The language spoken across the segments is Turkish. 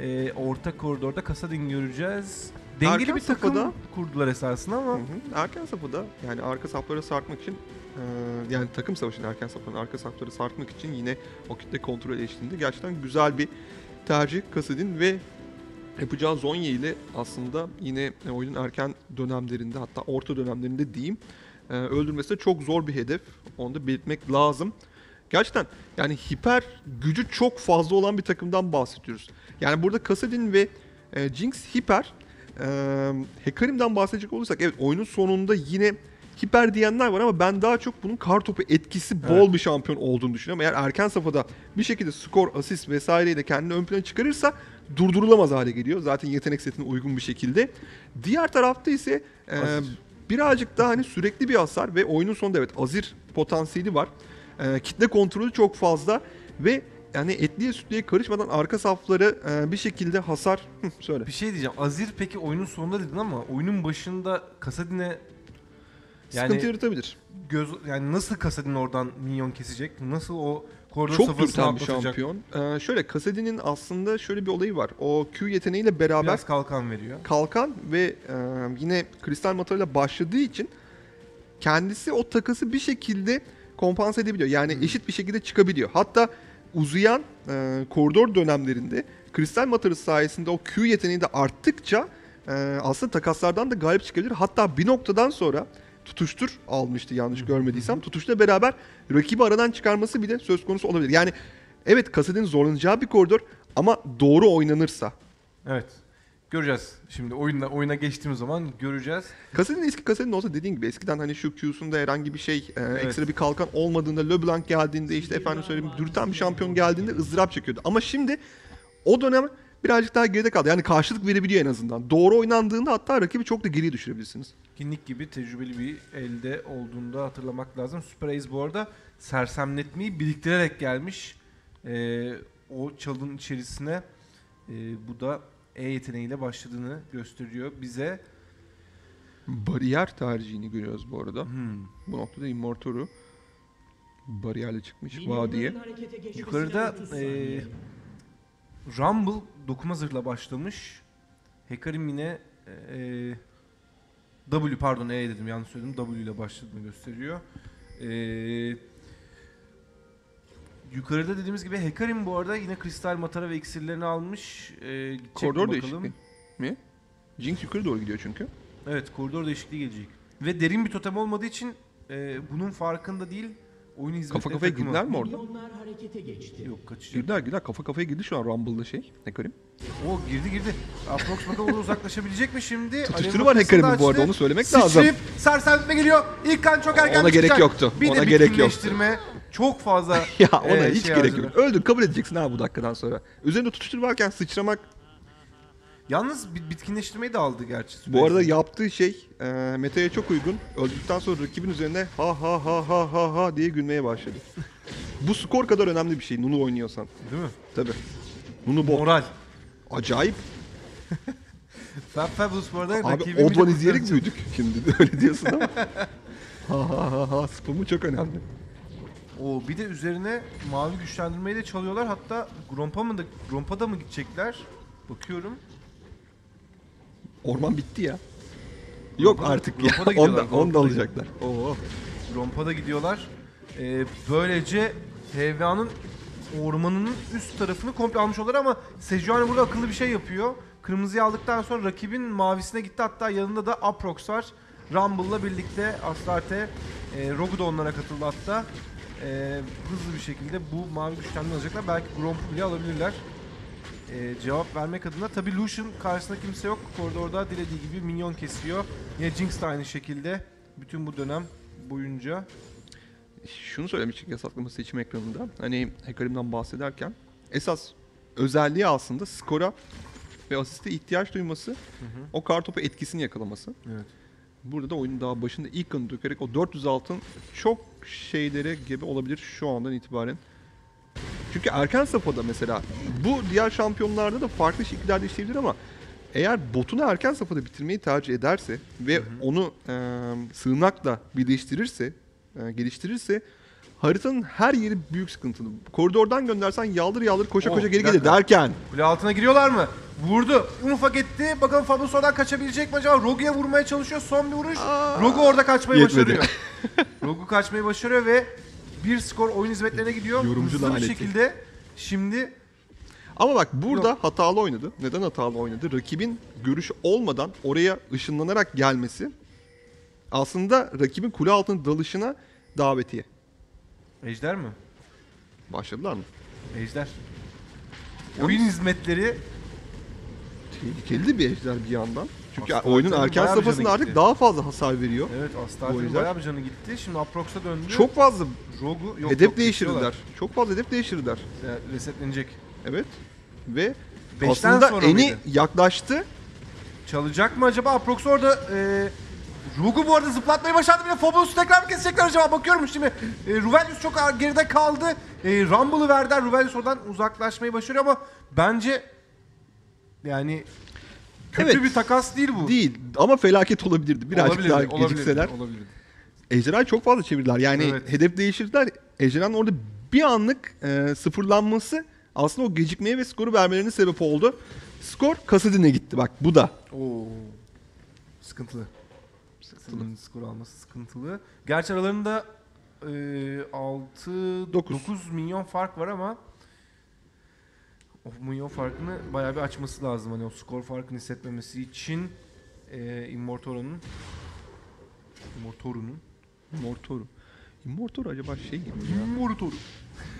e, orta koridorda Kasadin göreceğiz. Dengeli Erken bir takım safhada- kurdular esasında ama Hı hı. Erken safhada yani arka saflara sarkmak için e, yani takım savaşının erken safların arka safları sarkmak için yine o kitle kontrol eşliğinde gerçekten güzel bir tercih Kasadin ve yapacağı Zonya ile aslında yine e, oyunun erken dönemlerinde hatta orta dönemlerinde diyeyim e, öldürmesi de çok zor bir hedef. Onu da belirtmek lazım. Gerçekten yani hiper gücü çok fazla olan bir takımdan bahsediyoruz. Yani burada Kasadin ve e, Jinx hiper ee, Hekarim'den bahsedecek olursak evet oyunun sonunda yine hiper diyenler var ama ben daha çok bunun kartopu etkisi bol Evet. bir şampiyon olduğunu düşünüyorum. Eğer erken safhada bir şekilde skor, asist vesaireyle kendini ön plana çıkarırsa durdurulamaz hale geliyor. Zaten yetenek setine uygun bir şekilde. Diğer tarafta ise e, birazcık daha hani sürekli bir hasar ve oyunun sonunda evet Azir potansiyeli var. E, kitle kontrolü çok fazla ve yani etliye sütlüye karışmadan arka safları e, bir şekilde hasar söyle. bir şey diyeceğim. Azir peki oyunun sonunda dedin ama oyunun başında Kasadin'e yani Sıkıntı yaratabilir. göz yani nasıl Kasadin oradan minyon kesecek? Nasıl o koridor Çok dürten bir şampiyon. Ee, şöyle Kasadi'nin aslında şöyle bir olayı var. O Q yeteneğiyle beraber Biraz kalkan veriyor. kalkan ve e, yine kristal matarıyla başladığı için kendisi o takası bir şekilde kompanse edebiliyor. Yani Hmm. eşit bir şekilde çıkabiliyor. Hatta uzayan e, koridor dönemlerinde kristal matarı sayesinde o Q yeteneği de arttıkça e, aslında takaslardan da galip çıkabilir. Hatta bir noktadan sonra tutuştur almıştı yanlış görmediysem. Tutuşla beraber rakibi aradan çıkarması bile söz konusu olabilir. Yani evet Kasadin zorlanacağı bir koridor ama doğru oynanırsa Evet. Göreceğiz. Şimdi oyuna oyuna geçtiğimiz zaman göreceğiz. Kasadin eski Kasadin olsa dediğin gibi eskiden hani şu Q'sunda herhangi bir şey e, ekstra bir kalkan olmadığında LeBlanc geldiğinde işte efendim söyleyeyim dürten bir şampiyon geldiğinde ızdırap çekiyordu. Ama şimdi o dönem birazcık daha geride kaldı. Yani karşılık verebiliyor en azından. Doğru oynandığında hatta rakibi çok da geriye düşürebilirsiniz. Kinlik gibi tecrübeli bir elde olduğunda hatırlamak lazım. Super Ace bu arada sersemletmeyi biriktirerek gelmiş. Ee, o çalın içerisine e, bu da E yeteneğiyle başladığını gösteriyor bize. Bariyer tercihini görüyoruz bu arada. Hmm. Bu noktada Immortor'u bariyerle çıkmış vadiye. Yukarıda e, Rumble dokuma zırhla başlamış. Hekarim yine e, W pardon E dedim yanlış söyledim. W ile başladığını gösteriyor. E, yukarıda dediğimiz gibi Hekarim bu arada yine kristal matara ve iksirlerini almış. E, gidecek mi Koridor bakalım. değişikliği mi? Jinx yukarı doğru gidiyor çünkü. Evet koridor değişikliği gelecek. Ve derin bir totem olmadığı için e, bunun farkında değil. Oyunu hizmetleri Kafa kafaya takımı. girdiler mi orada? Milyonlar harekete geçti. Yok kaçacak. Girdiler girdiler kafa kafaya girdi şu an Rumble'da şey. Hekarim. O girdi girdi. Aprox bakalım orada uzaklaşabilecek mi şimdi? Tutuşturu Alev var noktasını Hekarim'in bu arada açtı. onu söylemek lazım. Sıçrayıp sersemletme geliyor. İlk kan çok erken Ona gerek çıkacak. yoktu. Bir Ona de gerek bitkinleştirme. Çok fazla Ya ona e, hiç şey gerek harcadı. yok. Öldün kabul edeceksin abi bu dakikadan sonra. Üzerinde tutuştur varken sıçramak Yalnız bit- bitkinleştirmeyi de aldı gerçi. bu arada Süpersin. yaptığı şey e, metaya çok uygun. Öldükten sonra rakibin üzerine ha ha ha ha ha ha diye gülmeye başladı. bu skor kadar önemli bir şey Nunu oynuyorsan. Değil mi? Tabi. Nunu bot. Moral. Acayip. Fab Fabulous bu arada Abi bile izleyerek kurtaracak. büyüdük şimdi öyle diyorsun ama. ha ha ha ha spamı çok önemli. Oo, bir de üzerine mavi güçlendirmeyi de çalıyorlar. Hatta Grompa mı da Grompa da mı gidecekler? Bakıyorum. Orman bitti ya. Yok artık ya. Rompa'da gidiyorlar, Onu da, onu da Rompa'da alacaklar. Oo. Rompada gidiyorlar. Ee, böylece HVA'nın ormanının üst tarafını komple almış oldular ama Sejuani burada akıllı bir şey yapıyor. Kırmızıyı aldıktan sonra rakibin mavisine gitti. Hatta yanında da Aprox var. Rumble'la birlikte Astarte, e, Rogu da onlara katıldı hatta. E, hızlı bir şekilde bu mavi güçlenmeyi alacaklar. Belki Gromp'u bile alabilirler. E, cevap vermek adına. Tabi Lucian karşısında kimse yok. Koridorda dilediği gibi minyon kesiyor. Yine Jinx de aynı şekilde. Bütün bu dönem boyunca. şunu söylemiştik yasaklama seçim ekranında. Hani Hekarim'den bahsederken esas özelliği aslında skora ve asiste ihtiyaç duyması, o kartopu etkisini yakalaması. Evet. Burada da oyunun daha başında ilk kanı dökerek o 400 altın çok şeylere gebe olabilir şu andan itibaren. Çünkü erken safhada mesela bu diğer şampiyonlarda da farklı şekillerde işleyebilir ama eğer botunu erken safhada bitirmeyi tercih ederse ve onu e, sığınakla birleştirirse, e, geliştirirse haritanın her yeri büyük sıkıntılı. Koridordan göndersen yaldır yaldır koşa Oh, koşa geri gelir derken Kule altına giriyorlar mı? Vurdu. Un ufak etti. Bakalım Fabulous oradan kaçabilecek mi acaba? Rogue'ya vurmaya çalışıyor. Son bir vuruş. Rogu orada kaçmayı yetmedi. başarıyor. Rogu kaçmayı başarıyor ve bir skor oyun hizmetlerine gidiyor. Yorumcu Hızlı bir laneti. şekilde şimdi Ama bak burada hatalı oynadı. Neden hatalı oynadı? Rakibin görüşü olmadan oraya ışınlanarak gelmesi aslında rakibin kule altına dalışına davetiye. Ejder mi? Başladılar mı? Ejder. Oyun hizmetleri Tehlikeli de bir ejder bir yandan. Çünkü Aslında oyunun erken bir safhasında artık daha fazla hasar veriyor. evet ejder. bayağı bir canı gitti. Şimdi Aprox'a döndü. Çok fazla Rogu yok hedef yok, değiştirdiler. Çok fazla hedef değiştirdiler. Yani resetlenecek. Evet. Ve Beşten aslında sonra eni mıydı? yaklaştı. Çalacak mı acaba? Aprox orada e, Rogu bu arada zıplatmayı başardı bile. Phobos'u tekrar mı kesecekler acaba? Bakıyorum şimdi. E, Ruvelius çok geride kaldı. E, Rumble'ı verdiler. Ruvelius oradan uzaklaşmayı başarıyor ama bence yani kötü Evet. bir takas değil bu. Değil ama felaket olabilirdi. Birazcık Olabilirdi, daha olabilirdi, gecikseler. olabilirdi. Ejderhayı çok fazla çevirdiler. Yani Evet. hedef değiştirdiler. Ejderhanın orada bir anlık e, sıfırlanması aslında o gecikmeye ve skoru vermelerine sebep oldu. Skor Kasadin'e gitti bak bu da. Oo. Sıkıntılı. Sıkıntılı. skor alması sıkıntılı. Gerçi aralarında e, 6 Dokuz. 9 milyon fark var ama o milyon farkını bayağı bir açması lazım hani o skor farkını hissetmemesi için e, Immortoro'nun Immortoro'nun Immortoro. Immortoro acaba şey gibi ya? Immortoro.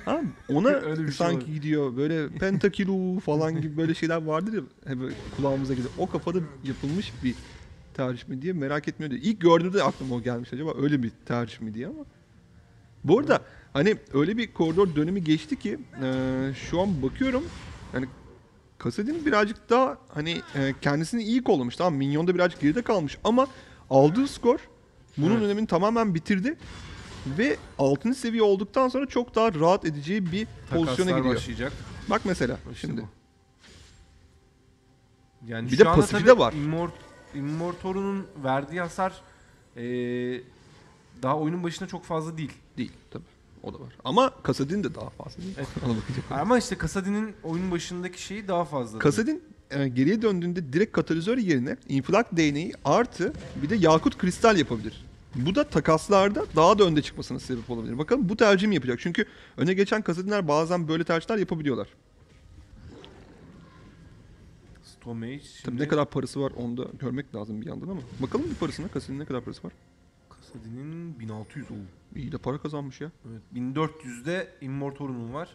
Ha, ona Öyle bir şey sanki var. gidiyor böyle pentakilu falan gibi böyle şeyler vardır ya hep kulağımıza gidiyor. O kafada yapılmış bir tercih mi diye merak etmiyordu. İlk gördüğümde aklıma o gelmiş acaba öyle bir tercih mi diye ama. Bu arada hani öyle bir koridor dönemi geçti ki e, şu an bakıyorum yani Kasadin birazcık daha hani e, kendisini iyi kollamış tamam Minyon'da birazcık geride kalmış ama aldığı skor bunun Evet. önemini tamamen bitirdi. Ve 6. seviye olduktan sonra çok daha rahat edeceği bir pozisyona Takaslar gidiyor. başlayacak. Bak mesela İşte şimdi. bu. Yani Bir de pasifi de var. Immort, Immortoro'nun verdiği hasar e, daha oyunun başında çok fazla değil. Değil tabii. O da var. Ama Kasadin de daha fazla değil. Evet. Ona bakacak. Ama işte Kasadin'in oyunun başındaki şeyi daha fazla. Kasadin e, geriye döndüğünde direkt katalizör yerine infilak değneği artı bir de yakut kristal yapabilir. Bu da takaslarda daha da önde çıkmasına sebep olabilir. Bakalım bu tercih mi yapacak? Çünkü öne geçen kasadinler bazen böyle tercihler yapabiliyorlar. Stomage Tabii şimdi ne kadar parası var onu da görmek lazım bir yandan ama. Bakalım bir parasına kasadinin ne kadar parası var? Kasadin'in 1600 oldu. İyi de para kazanmış ya. Evet, 1400'de Immortoro'nun var.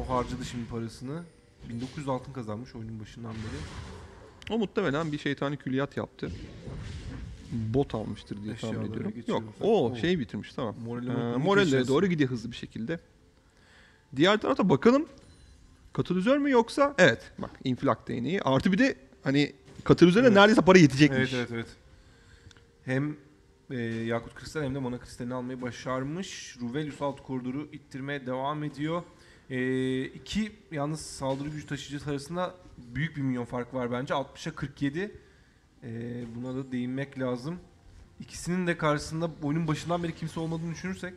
O harcadı şimdi parasını. 1900 altın kazanmış oyunun başından beri. O muhtemelen bir şeytani külliyat yaptı. Bot almıştır diye tahmin Eşyalara ediyorum. Yok o Oo. şey bitirmiş tamam. Ee, Morelle'e geçeceğiz. doğru gidiyor hızlı bir şekilde. Diğer tarafta bakalım katalizör mü yoksa evet bak infilak değneği artı bir de hani katalizöre Evet. neredeyse para yetecekmiş. Evet evet evet. Hem e, Yakut Kristal hem de Mana Kristalini almayı başarmış. Ruvelius alt koridoru ittirmeye devam ediyor. E, iki yalnız saldırı gücü taşıyıcısı arasında büyük bir milyon fark var bence. 60'a 47. E, buna da değinmek lazım. İkisinin de karşısında oyunun başından beri kimse olmadığını düşünürsek.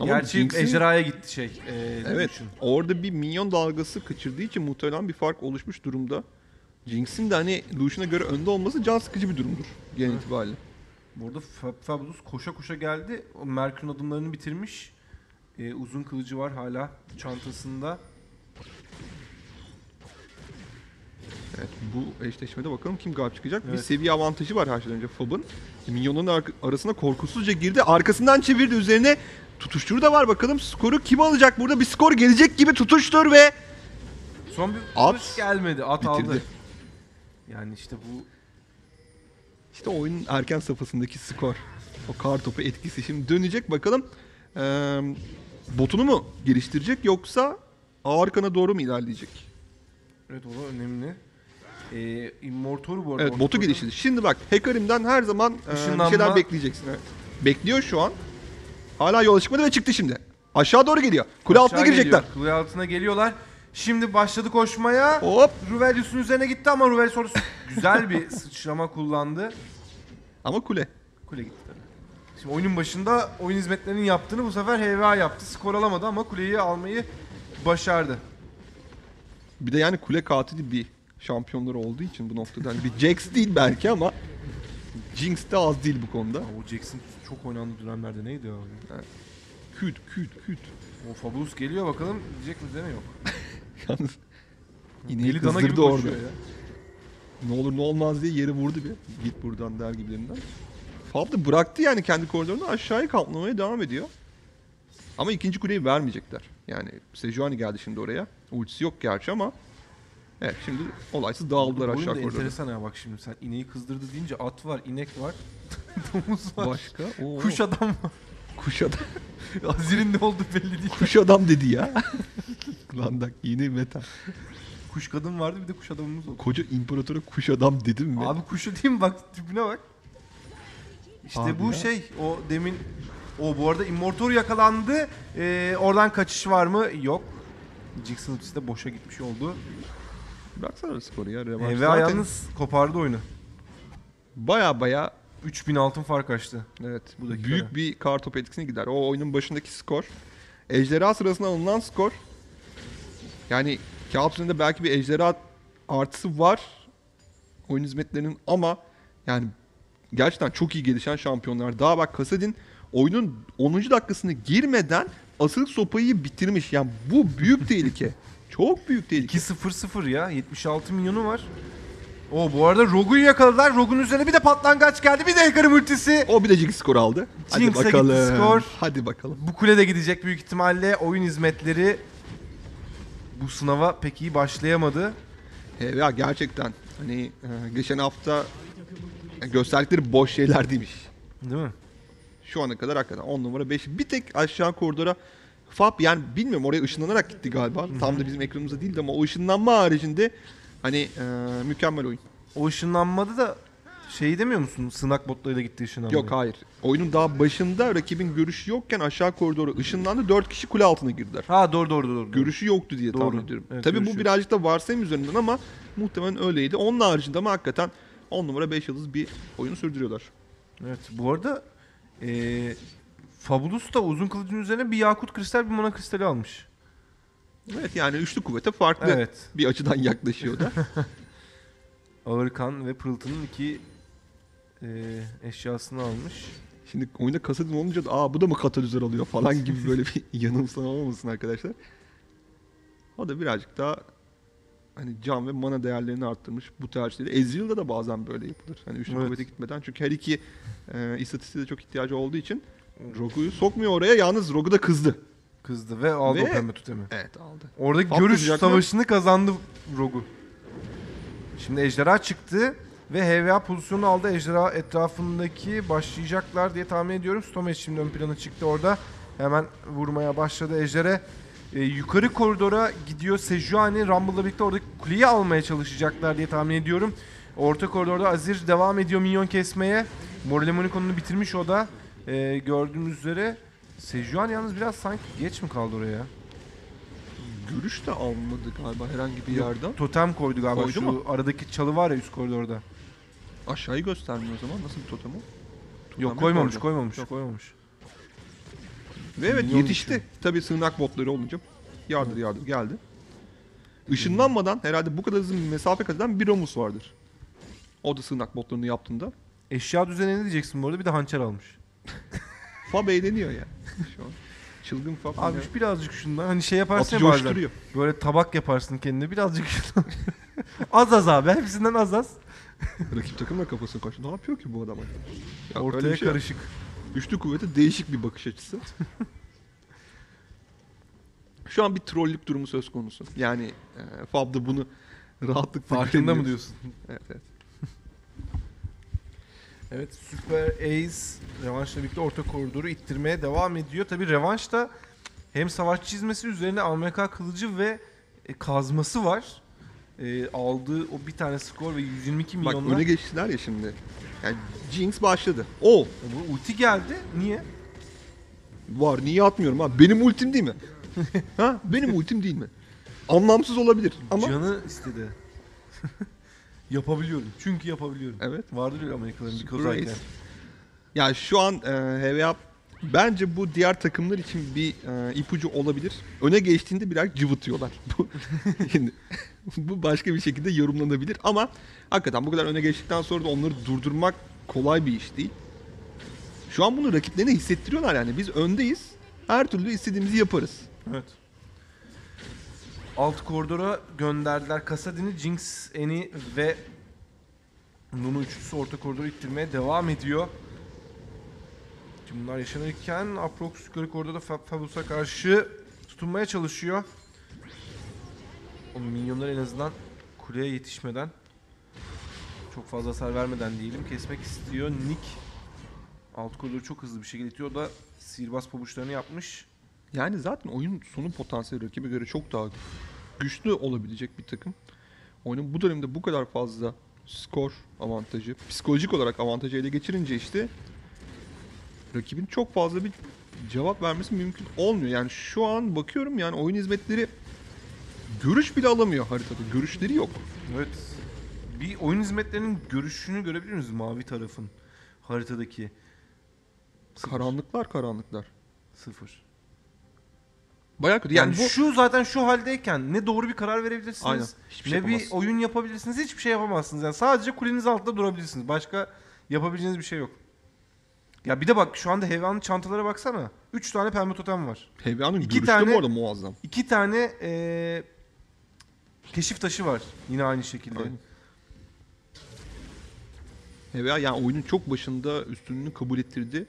Ama Gerçi Jinx'in- ejderhaya gitti şey. E, Evet. Lucian. Orada bir minyon dalgası kaçırdığı için muhtemelen bir fark oluşmuş durumda. Jinx'in de hani Lucian'a göre önde olması can sıkıcı bir durumdur genel itibariyle. Bu arada Fab Fabulous koşa koşa geldi. O Merkür'ün adımlarını bitirmiş. Ee, uzun kılıcı var hala çantasında. Evet bu eşleşmede bakalım kim galip çıkacak. Bir Evet. seviye avantajı var her şeyden önce Fab'ın. Minyonların ar- arasına korkusuzca girdi. Arkasından çevirdi üzerine. Tutuşturu da var bakalım. Skoru kim alacak burada? Bir skor gelecek gibi tutuştur ve Son bir At gelmedi. At bitirdi. aldı. Yani işte bu İşte oyunun erken safhasındaki skor. O kar topu etkisi. Şimdi dönecek bakalım. Ee, botunu mu geliştirecek yoksa ağır kana doğru mu ilerleyecek? evet o da önemli. Ee, Immortoru bu arada. Evet botu geliştirdi. Şimdi bak Hekarim'den her zaman e, bir şeyler bekleyeceksin. Evet. Bekliyor şu an. Hala yola çıkmadı ve çıktı şimdi. Aşağı doğru geliyor. Kule altına Aşağı girecekler. geliyor. Kule altına geliyorlar. Şimdi başladı koşmaya. Hop. Ruvelius'un üzerine gitti ama Ruvelius orada güzel bir sıçrama kullandı. Ama kule. Kule gitti tabii. Şimdi oyunun başında oyun hizmetlerinin yaptığını bu sefer HVA yaptı. Skor alamadı ama kuleyi almayı başardı. Bir de yani kule katili bir şampiyonları olduğu için bu noktada hani bir Jax değil belki ama Jinx de az değil bu konuda. Ya o Jackson çok oynandığı dönemlerde neydi o? Küt küt küt. O Fabulous geliyor bakalım diyecek mi deme yok. Yalnız ineği Deli dana gibi kızdırdı orada. koşuyor ya. Ne olur ne olmaz diye yeri vurdu bir. Git buradan der gibilerinden. Fab da bıraktı yani kendi koridorunu aşağıya kaplamaya devam ediyor. Ama ikinci kuleyi vermeyecekler. Yani Sejuani geldi şimdi oraya. Ultisi yok gerçi ama Evet şimdi olaysız dağıldılar Bu oyun aşağı da koridorda. enteresan ya bak şimdi sen ineği kızdırdı deyince at var, inek var, domuz var, Başka? Oo, kuş adam var. Kuş adam. Azir'in ne oldu belli değil. Kuş adam dedi ya. Lan bak yeni meta. Kuş kadın vardı bir de kuş adamımız oldu. Koca imparatora kuş adam dedim mi? Abi kuşu değil mi bak tipine bak. İşte Abi bu ya. şey o demin o bu arada Immortor yakalandı. Ee, oradan kaçış var mı? Yok. Jackson ultisi de boşa gitmiş oldu. Bıraksana skoru ya. Revanş. Ve yalnız kopardı oyunu. baya baya 3000 altın fark açtı. evet Bu dakikada. büyük bir kar etkisine gider. O oyunun başındaki skor. Ejderha sırasında alınan skor. Yani kağıt üzerinde belki bir ejderha artısı var oyun hizmetlerinin ama yani gerçekten çok iyi gelişen şampiyonlar. Daha bak Kasadin oyunun 10. dakikasına girmeden asıl sopayı bitirmiş. Yani bu büyük tehlike. Çok büyük tehlike. 2-0-0 ya. 76 milyonu var. O bu arada Rogu'yu yakaladılar. Rogu'nun üzerine bir de patlangaç geldi. Bir de Hekarim ultisi. O bir de Jinx skor aldı. Hadi Jinx'e gitti bakalım. skor. Hadi bakalım. Bu kule de gidecek büyük ihtimalle. Oyun hizmetleri bu sınava pek iyi başlayamadı. He, ya gerçekten hani e, geçen hafta gösterdikleri boş şeyler değilmiş. Değil mi? Şu ana kadar hakikaten 10 numara 5. Bir tek aşağı koridora Fab yani bilmiyorum oraya ışınlanarak gitti galiba. Tam da bizim ekranımızda değildi ama o ışınlanma haricinde hani e, mükemmel oyun. O ışınlanmadı da şey demiyor musun? Sınak botlarıyla gitti ışınlanma. Yok hayır. Oyunun daha başında rakibin görüşü yokken aşağı koridora ışınlandı. 4 kişi kule altına girdiler. Ha doğru doğru doğru. doğru. Görüşü yoktu diye Doğru. tahmin ediyorum. Evet, Tabii görüşü bu birazcık da varsayım üzerinden ama muhtemelen öyleydi. Onun haricinde ama hakikaten 10 numara 5 yıldız bir oyunu sürdürüyorlar. Evet bu arada eee Fabulous da uzun kılıcın üzerine bir yakut kristal bir mana kristali almış. Evet yani üçlü kuvvete farklı Evet. bir açıdan yaklaşıyor da. Ağırkan ve Pırıltı'nın iki eee, eşyasını almış. Şimdi oyunda kasadin olunca da aa bu da mı katalizör alıyor falan gibi böyle bir yanılsama olmasın arkadaşlar. O da birazcık daha hani can ve mana değerlerini arttırmış bu tercihleri. Ezreal'da da bazen böyle yapılır. Hani üçlü Evet. kuvvete gitmeden. Çünkü her iki e, istatistiğe de çok ihtiyacı olduğu için Rogu'yu sokmuyor oraya. Yalnız Rogu da kızdı. Kızdı ve aldı o Ve- pembe tutemi. Evet aldı. Oradaki Fab görüş mı? savaşını kazandı Rogu. Şimdi ejderha çıktı ve HVA pozisyonu aldı. Ejderha etrafındaki başlayacaklar diye tahmin ediyorum. Stomes şimdi ön plana çıktı orada. Hemen vurmaya başladı Ejder'e. Ee, yukarı koridora gidiyor Sejuani. Rumble'la birlikte oradaki kuleyi almaya çalışacaklar diye tahmin ediyorum. Orta koridorda Azir devam ediyor minyon kesmeye. Morelemonik konunu bitirmiş o da. Ee, gördüğünüz üzere. Sejuani yalnız biraz sanki geç mi kaldı oraya? Görüş de almadı galiba herhangi bir yerden. Totem koydu galiba. Koydu Şu mu? aradaki çalı var ya üst koridorda. Aşağıyı göstermiyor o zaman. Nasıl bir totem o? Yok mi koymamış, koydu? koymamış, Yok. koymamış. Ve evet Milyon yetişti. Tabii sığınak botları olunca yardır yardır geldi. Işınlanmadan herhalde bu kadar hızlı bir mesafe kat eden bir Romus vardır. O da sığınak botlarını yaptığında. Eşya düzenine ne diyeceksin bu arada? Bir de hançer almış. Fab eğleniyor ya. Şu an. Çılgın Fab. Abi şu birazcık şundan. Hani şey yaparsın atı ya bazen. coşturuyor. Böyle tabak yaparsın kendine. Birazcık şundan. az az abi. Hepsinden az az. Rakip takım da kafasını koştu. Ne yapıyor ki bu adam? Ya öyle Ortaya bir şey karışık. Üçlü kuvvete değişik bir bakış açısı. Şu an bir trollük durumu söz konusu. Yani e, Fab da bunu rahatlıkla Farkında mı diyorsun? Evet, evet. Evet Super Ace revanşla birlikte orta koridoru ittirmeye devam ediyor. Tabi revanşta hem savaş çizmesi üzerine AMK kılıcı ve e, kazması var. E, aldığı o bir tane skor ve 122 Bak milyonlar. öne geçtiler ya şimdi. Yani Jinx başladı. O Bu ulti geldi. Niye? var niye atmıyorum abi? Benim ultim değil mi? ha? Benim ultim değil mi? Anlamsız olabilir ama Canı istedi. yapabiliyorum. Çünkü yapabiliyorum. evet. Vardır ya Amerikalıların bir kozayken. Ace. Ya şu an e, HVA bence bu diğer takımlar için bir e, ipucu olabilir. Öne geçtiğinde birer cıvıtıyorlar. Bu şimdi bu başka bir şekilde yorumlanabilir ama hakikaten bu kadar öne geçtikten sonra da onları durdurmak kolay bir iş değil. Şu an bunu rakiplerine hissettiriyorlar yani. Biz öndeyiz. Her türlü istediğimizi yaparız. Evet. Alt koridora gönderdiler. Kasadin'i, Jinx, Eni ve Nunu üçlüsü orta koridoru ittirmeye devam ediyor. Şimdi bunlar yaşanırken Aprox yukarı koridorda Fab- Fabulos'a karşı tutunmaya çalışıyor. O minyonlar en azından kuleye yetişmeden çok fazla hasar vermeden diyelim kesmek istiyor. Nick alt koridoru çok hızlı bir şekilde itiyor. Da sihirbaz pabuçlarını yapmış. Yani zaten oyun sonu potansiyeli rakibe göre çok daha güçlü olabilecek bir takım. Oyunun bu dönemde bu kadar fazla skor avantajı, psikolojik olarak avantajı ele geçirince işte rakibin çok fazla bir cevap vermesi mümkün olmuyor. Yani şu an bakıyorum yani oyun hizmetleri görüş bile alamıyor haritada. Görüşleri yok. Evet. Bir oyun hizmetlerinin görüşünü görebilir miyiz mavi tarafın haritadaki? Sıfır. Karanlıklar karanlıklar. Sıfır. Bayağı kötü. Yani, Yani, bu şu zaten şu haldeyken ne doğru bir karar verebilirsiniz Aynen. Hiçbir şey ne bir yapamazsın. oyun yapabilirsiniz hiçbir şey yapamazsınız. Yani sadece kuleniz altında durabilirsiniz. Başka yapabileceğiniz bir şey yok. Ya bir de bak şu anda Hevan'ın çantalara baksana. 3 tane pembe totem var. İki görüşü de tane- bu arada muazzam. 2 tane eee, keşif taşı var yine aynı şekilde. Aynen. Yani oyunun çok başında üstünlüğünü kabul ettirdi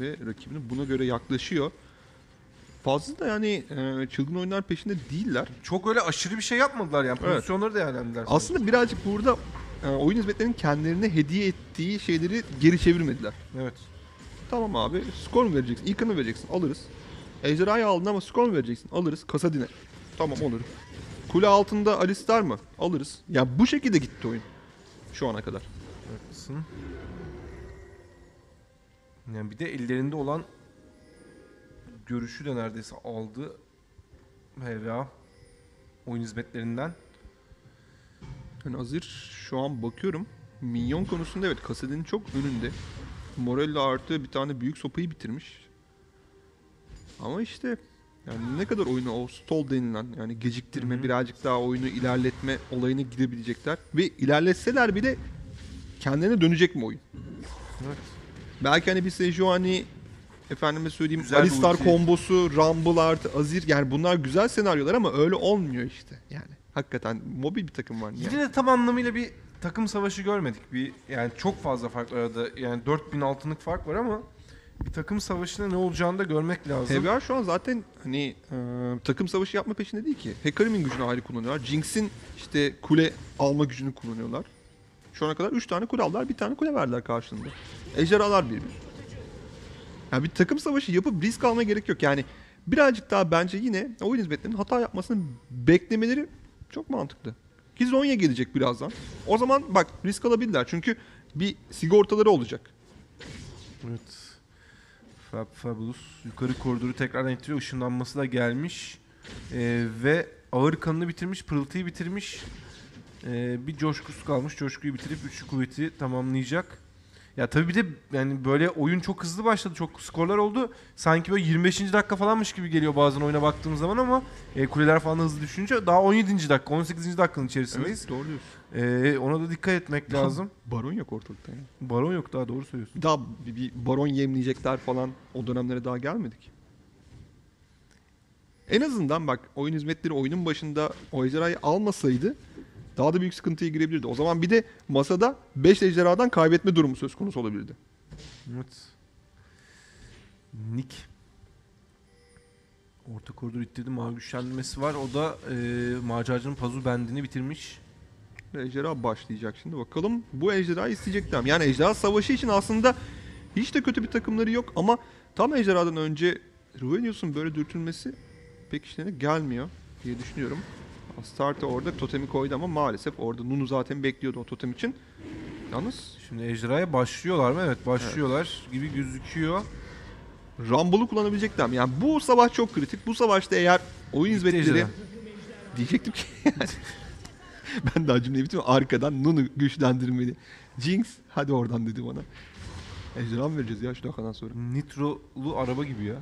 ve rakibine buna göre yaklaşıyor. Fazla da yani e, çılgın oyunlar peşinde değiller. Çok öyle aşırı bir şey yapmadılar yani. Evet. Pozisyonları değerlendiler. Aslında birazcık burada e, oyun hizmetlerinin kendilerine hediye ettiği şeyleri geri çevirmediler. Evet. Tamam abi skor mu vereceksin? İlkan'ı vereceksin alırız. Ejderhayı aldın ama skor mu vereceksin? Alırız. Kasadine. Tamam olur. Kule altında Alistar mı? Alırız. Ya bu şekilde gitti oyun. Şu ana kadar. Haklısın. Yani bir de ellerinde olan görüşü de neredeyse aldı HVA oyun hizmetlerinden. Yani Azir şu an bakıyorum. Minyon konusunda evet Kasadin'in çok önünde. Morello artı bir tane büyük sopayı bitirmiş. Ama işte yani ne kadar oyunu o stall denilen yani geciktirme Hı hı. birazcık daha oyunu ilerletme olayına gidebilecekler. Ve ilerletseler bile kendilerine dönecek mi oyun? Evet. Belki hani bir Sejuani efendime söyleyeyim Güzel Alistar kombosu, Rumble artı Azir yani bunlar güzel senaryolar ama öyle olmuyor işte. Yani hakikaten mobil bir takım var. Yani. Yine de tam anlamıyla bir takım savaşı görmedik. Bir yani çok fazla fark arada. Yani 4000 altınlık fark var ama bir takım savaşında ne olacağını da görmek lazım. TBR şu an zaten hani e, takım savaşı yapma peşinde değil ki. Hecarim'in gücünü ayrı kullanıyorlar. Jinx'in işte kule alma gücünü kullanıyorlar. Şu ana kadar 3 tane kule aldılar, bir tane kule verdiler karşılığında. Ejderhalar bir bir. Yani bir takım savaşı yapıp risk almaya gerek yok. Yani birazcık daha bence yine oyun hizmetlerinin hata yapmasını beklemeleri çok mantıklı. Ki Zonya gelecek birazdan. O zaman bak risk alabilirler. Çünkü bir sigortaları olacak. Evet. Fab Fabulous yukarı koridoru tekrardan itiriyor. Işınlanması da gelmiş. Ee, ve ağır kanını bitirmiş, pırıltıyı bitirmiş. Ee, bir coşkusu kalmış. Coşkuyu bitirip üçlü kuvveti tamamlayacak. Ya tabii bir de yani böyle oyun çok hızlı başladı. Çok skorlar oldu. Sanki böyle 25. dakika falanmış gibi geliyor bazen oyuna baktığımız zaman ama e, kuleler falan hızlı düşünce daha 17. dakika, 18. dakikanın içerisindeyiz. doğru diyorsun. Ee, ona da dikkat etmek lazım. Baron yok ortalıkta yani. Baron yok daha doğru söylüyorsun. Daha bir, bir baron yemleyecekler falan o dönemlere daha gelmedik. En azından bak oyun hizmetleri oyunun başında o ejderhayı almasaydı daha da büyük sıkıntıya girebilirdi. O zaman bir de masada 5 ejderhadan kaybetme durumu söz konusu olabilirdi. Evet. Nick. Orta koridor ittirdi. Mavi güçlendirmesi var. O da e, maceracının pazu bendini bitirmiş. Ejderha başlayacak şimdi bakalım bu ejderha isteyecekler mi? Yani ejderha savaşı için aslında hiç de kötü bir takımları yok ama tam ejderhadan önce Ruvenius'un böyle dürtülmesi pek işlerine gelmiyor diye düşünüyorum. Astarte orada totemi koydu ama maalesef orada Nunu zaten bekliyordu o totem için. Yalnız Şimdi ejderhaya başlıyorlar mı? Evet başlıyorlar gibi gözüküyor. Rumble'ı kullanabilecekler mi? Yani bu savaş çok kritik. Bu savaşta eğer oyun hizmetleri diyecektim ki ben daha cümleyi bitirdim. Arkadan Nunu güçlendirmeli. Jinx hadi oradan dedi bana. Ejderha mı vereceğiz ya şu dakikadan sonra? Nitrolu araba gibi ya.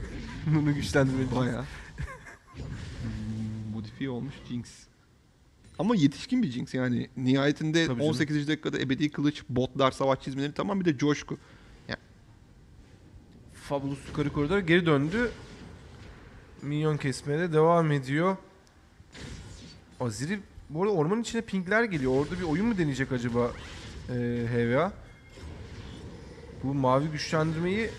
Bunu güçlendirmeli. Baya. Olmuş Jinx. Ama yetişkin bir Jinx yani. Nihayetinde Tabii canım. 18. dakikada ebedi kılıç, botlar, savaş çizmeleri tamam bir de coşku. Fabulous yukarı koridora geri döndü. Minyon kesmeye de devam ediyor. Aziri bu arada ormanın içine pingler geliyor. Orada bir oyun mu deneyecek acaba e, HVA? Bu mavi güçlendirmeyi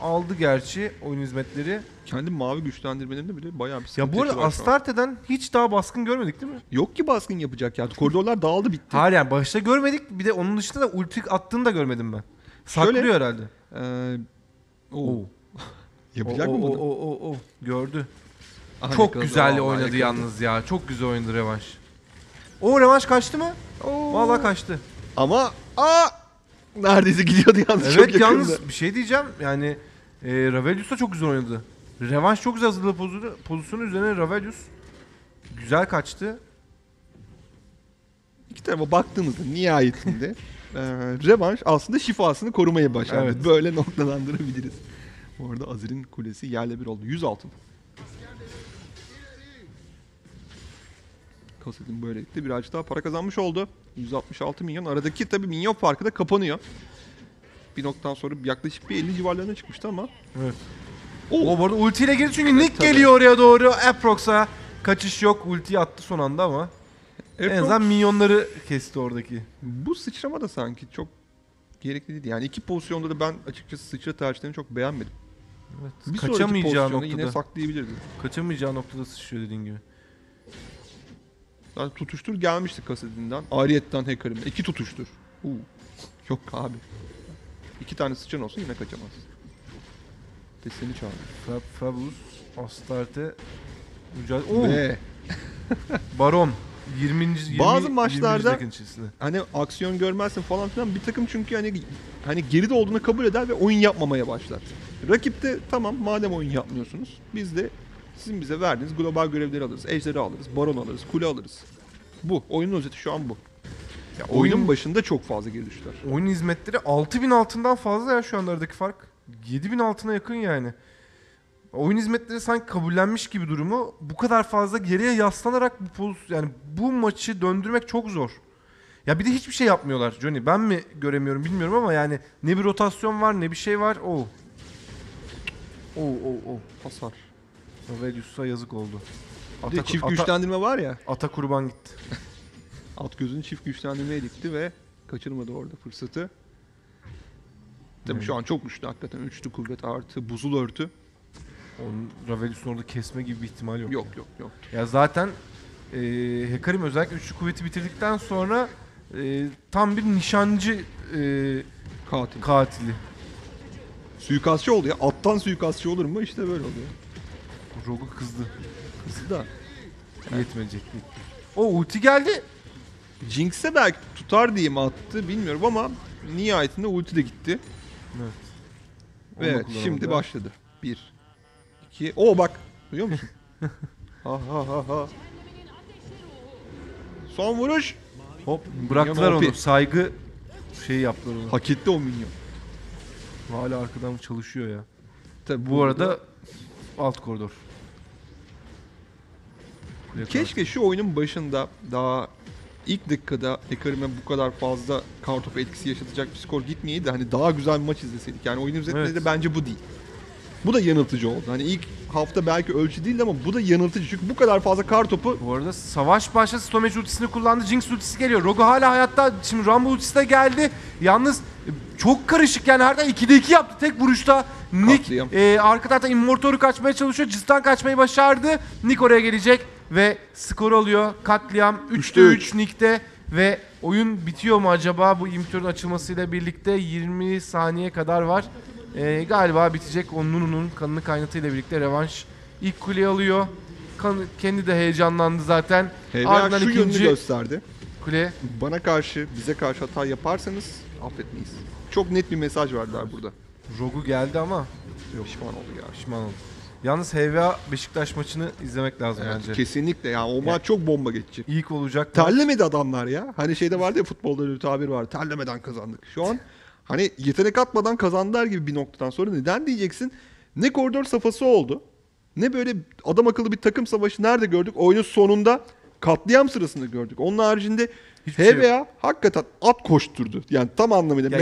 aldı gerçi oyun hizmetleri. Kendi mavi güçlendirmelerinde bile bayağı bir Ya bu arada. Astarte'den hiç daha baskın görmedik değil mi? Yok ki baskın yapacak ya. Koridorlar dağıldı bitti. Hayır yani başta görmedik. Bir de onun dışında da ulti attığını da görmedim ben. Saklıyor Şöyle- herhalde. Ee, oo. Oo. Yapacak o, mı bunu? O, o, o, gördü. Aha, Çok yakaladı. güzel oynadı yakaladı. yalnız ya. Çok güzel oynadı revanş. O revanş kaçtı mı? Oo. Vallahi kaçtı. Ama aa neredeyse gidiyordu yalnız çok Evet yalnız bir şey diyeceğim. Yani e, Ravelius da çok güzel oynadı. Revanş çok güzel hazırladı pozisyonu, pozisyonu üzerine Ravelius güzel kaçtı. İki tarafa baktığımızda nihayetinde eee revanş aslında şifasını korumaya başardı. Evet. Böyle noktalandırabiliriz. Bu arada Azir'in kulesi yerle bir oldu. 100 altın. Kasetin böylelikle birazcık daha para kazanmış oldu. 166 milyon. Aradaki tabii milyon farkı da kapanıyor. Bir noktadan sonra yaklaşık bir 50 civarlarına çıkmıştı ama. Evet. Oo. O bu arada ultiyle girdi çünkü Nick tabii. geliyor oraya doğru. Aprox'a kaçış yok. Ultiyi attı son anda ama. En Aprox- azından minyonları kesti oradaki. Bu sıçrama da sanki çok gerekli değil. Yani iki pozisyonda da ben açıkçası sıçra tercihlerini çok beğenmedim. Evet. Bir Kaçamayacağı noktada. yine saklayabilirdi. Kaçamayacağı noktada sıçrıyor dediğin gibi. Yani tutuştur gelmişti kasetinden. Ariyetten hacker'ım. İki tutuştur. Uu. Yok abi. İki tane sıçan olsun yine kaçamaz. Destini çağırdı. Fab, Fabulous, Astarte, mücadele. Oo, Ve Baron. 20. 20 Bazı 20. maçlarda- dakika içerisinde. hani aksiyon görmezsin falan filan bir takım çünkü hani hani geride olduğunu kabul eder ve oyun yapmamaya başlar. Rakip de tamam madem oyun yapmıyorsunuz biz de sizin bize verdiğiniz global görevleri alırız. Ejderi alırız, baron alırız, kule alırız. Bu. Oyunun özeti şu an bu. Ya Oyunun oyun, başında çok fazla geri düştüler. oyun hizmetleri 6000 altından fazla ya şu anda aradaki fark. 7000 altına yakın yani. Oyun hizmetleri sanki kabullenmiş gibi durumu. Bu kadar fazla geriye yaslanarak bu poz yani bu maçı döndürmek çok zor. Ya bir de hiçbir şey yapmıyorlar Johnny. Ben mi göremiyorum bilmiyorum ama yani ne bir rotasyon var ne bir şey var. Oo. Oo oo oo. Hasar. Novelius'a yazık oldu. Bir de Ata, çift ata- güçlendirme var ya. ata kurban gitti. At gözünü çift güçlendirmeye dikti ve kaçırmadı orada fırsatı. Tabii şu an çok güçlü hakikaten. Üçlü kuvvet artı buzul örtü. Onun Ravelius'un orada kesme gibi bir ihtimal yok. Yok yok yok. Ya zaten e, Hekarim özellikle üçlü kuvveti bitirdikten sonra e, tam bir nişancı e, Katil. katili. Suikastçı oldu ya. Attan suikastçı olur mu? İşte böyle oluyor. Rogu kızdı. Kızı da. Yetmeyecek. O ulti geldi. Jinx'e belki tutar diye mi attı bilmiyorum ama nihayetinde ulti de gitti. Evet. Ve Onu evet şimdi başladı. Bir. iki. Oo bak. Duyuyor musun? ha ha ha ha. Son vuruş. Hop bıraktılar onu. Saygı şeyi yaptılar onu. Hak etti o minyon. Hala arkadan çalışıyor ya. Tabii Bu arada alt koridor. Keşke şu oyunun başında daha ilk dakikada Ekarim'e bu kadar fazla kartopu etkisi yaşatacak bir skor gitmeyeydi de hani daha güzel bir maç izleseydik. Yani oyun özetleri Evet. de bence bu değil. Bu da yanıltıcı oldu. Hani ilk hafta belki ölçü değildi ama bu da yanıltıcı. Çünkü bu kadar fazla kartopu Bu arada savaş başladı. Stomach ultisini kullandı. Jinx ultisi geliyor. Rogu hala hayatta. Şimdi Rumble ultisi de geldi. Yalnız e, çok karışık yani herden 2'de 2 yaptı tek vuruşta. Nick Katliam. e, arka tarafta Immortor'u kaçmaya çalışıyor. Cistan kaçmayı başardı. Nick oraya gelecek ve skor alıyor. Katliam 3'te Üçte 3 üç. Nick'te ve oyun bitiyor mu acaba bu imitörün açılmasıyla birlikte 20 saniye kadar var. E, galiba bitecek. O Nunu'nun kanını kaynatıyla birlikte revanş ilk kuleyi alıyor. Kan, kendi de heyecanlandı zaten. HVA Ardından şu yönünü ikinci gösterdi. kule. Bana karşı, bize karşı hata yaparsanız affetmeyiz. Çok net bir mesaj verdiler burada. Rogu geldi ama Pişman oldu ya. pişman oldu. Yalnız HVA Beşiktaş maçını izlemek lazım Evet, bence. kesinlikle ya. O maç çok bomba geçecek. İlk olacak. maç. Terlemedi adamlar ya. Hani şeyde vardı ya futbolda öyle bir tabir var. Terlemeden kazandık. Şu an hani yetenek atmadan kazandılar gibi bir noktadan sonra neden diyeceksin? Ne koridor safhası oldu. Ne böyle adam akıllı bir takım savaşı nerede gördük? Oyunun sonunda katliam sırasında gördük. Onun haricinde Hiçbir şey yok. HVA hakikaten at koşturdu. Yani tam anlamıyla Ya